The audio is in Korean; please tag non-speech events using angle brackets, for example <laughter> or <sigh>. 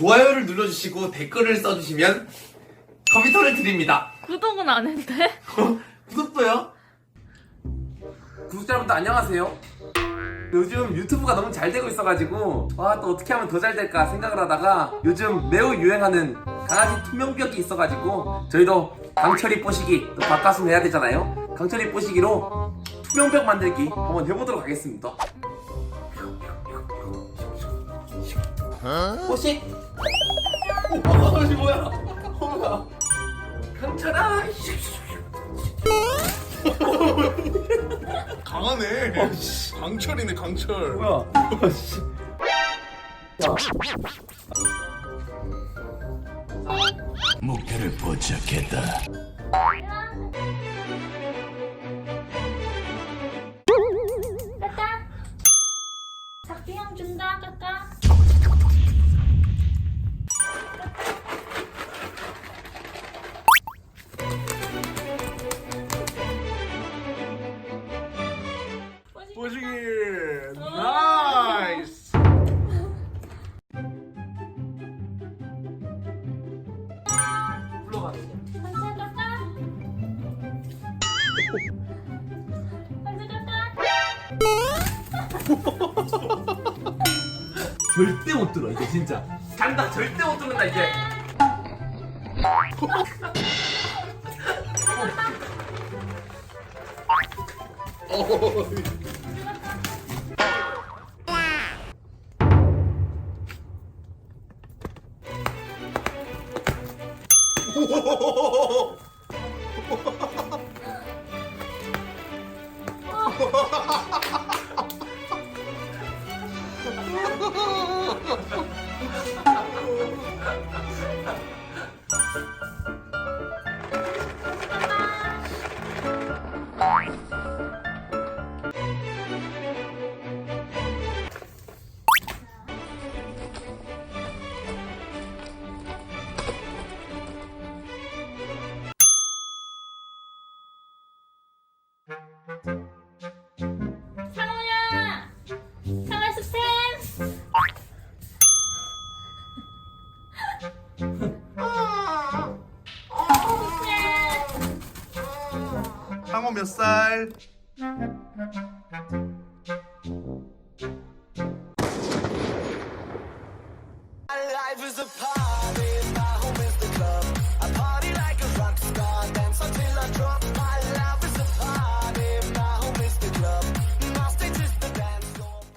좋아요를 눌러주시고 댓글을 써주시면 컴퓨터를 드립니다. 구독은 안 했대? 구독도요? 구독자 여러분들 안녕하세요. 요즘 유튜브가 너무 잘 되고 있어가지고 와 또 어떻게 하면 더 잘 될까 생각을 하다가 요즘 매우 유행하는 강아지 투명벽이 있어가지고 저희도 강철이 뽀시기 또 바깥은 해야 되잖아요. 강철이 뽀시기로 투명벽 만들기 한번 해보도록 하겠습니다. 뽀시? 오, 강아지 뭐야? 어머나. 강철아. 강하네. 강철이네 강철. 뭐야? 씨. 야. 목표를 포착했다. 까까 작비형 준다 까까 까까 <laughs> 절대 못 들어 이제 진짜. 간다 절대 못 듣는다 이제. <laughs> 상 호 상호 몇 살? Life is a party.